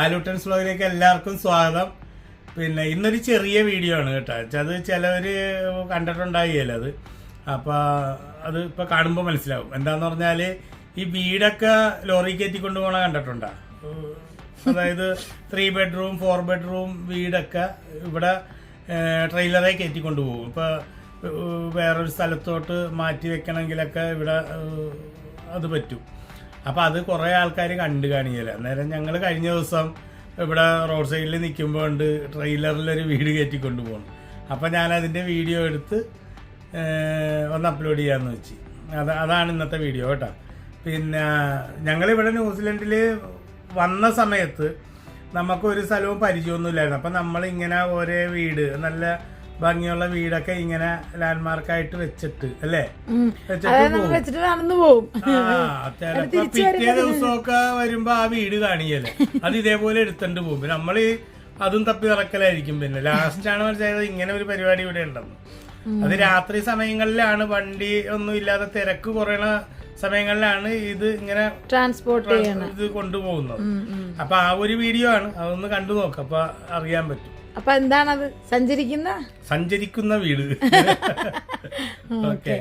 ആലൂട്ടൻസ് വ്ലോഗിലേക്ക് എല്ലാവർക്കും സ്വാഗതം. പിന്നെ ഇന്നൊരു ചെറിയ വീഡിയോ ആണ് കേട്ടോ. അത് ചിലവർ കണ്ടിട്ടുണ്ടായില്ല അത്. അപ്പോൾ അത് ഇപ്പോൾ കാണുമ്പോൾ മനസ്സിലാവും. എന്താന്ന് പറഞ്ഞാൽ ഈ വീടൊക്കെ ലോറി കയറ്റി കൊണ്ടുപോകണ കണ്ടിട്ടുണ്ടോ? അതായത് ത്രീ ബെഡ്റൂം ഫോർ ബെഡ്റൂം വീടൊക്കെ ഇവിടെ ട്രെയിലറെ കയറ്റി കൊണ്ടുപോകും. ഇപ്പോൾ വേറൊരു സ്ഥലത്തോട്ട് മാറ്റി വെക്കണമെങ്കിലൊക്കെ ഇവിടെ അത് പറ്റും. അപ്പം അത് കുറേ ആൾക്കാർ കണ്ടു കാണിക്കില്ല അന്നേരം ഞങ്ങൾ കഴിഞ്ഞ ദിവസം ഇവിടെ റോഡ് സൈഡിൽ നിൽക്കുമ്പോൾ ഉണ്ട് ട്രെയിലറിലൊരു വീട് കയറ്റി കൊണ്ടുപോകണം അപ്പം ഞാൻ അതിന്റെ വീഡിയോ എടുത്ത് ഒന്ന് അപ്ലോഡ് ചെയ്യാമെന്ന് വെച്ച്. അത് അതാണ് ഇന്നത്തെ വീഡിയോ കേട്ടോ. പിന്നെ ഞങ്ങളിവിടെ ന്യൂസിലൻഡിൽ വന്ന സമയത്ത് നമുക്കൊരു സ്ഥലവും പരിചയമൊന്നുമില്ലായിരുന്നു. അപ്പം നമ്മളിങ്ങനെ ഒരേ വീട് നല്ല ഭംഗിയുള്ള വീടൊക്കെ ഇങ്ങനെ ലാൻഡ്മാർക്കായിട്ട് വെച്ചിട്ട് അല്ലേ? വെച്ചിട്ട് നടന്നു പോകും. പിറ്റേ ദിവസമൊക്കെ വരുമ്പോ ആ വീട് കാണിയല്ലേ അത് ഇതേപോലെ എടുത്തോണ്ട് പോകും. നമ്മൾ അതും തപ്പി നടക്കലായിരിക്കും പിന്നെ. ലാസ്റ്റ് ആണ് മനസ്സിലായത് ഇങ്ങനെ ഒരു പരിപാടി ഇവിടെ ഉണ്ടെന്ന്. അത് രാത്രി സമയങ്ങളിലാണ് വണ്ടി ഒന്നും ഇല്ലാതെ തിരക്ക് കുറയണ സമയങ്ങളിലാണ് ഇത് ഇങ്ങനെ ട്രാൻസ്പോർട്ട് ഇത് കൊണ്ടുപോകുന്നത്. അപ്പൊ ആ ഒരു വീഡിയോ ആണ്. അതൊന്ന് കണ്ടു നോക്കാം. അപ്പൊ അറിയാൻ പറ്റും. അപ്പൊ എന്താണത്? സഞ്ചരിക്കുന്ന? സഞ്ചരിക്കുന്ന വീട്. ഓക്കെ.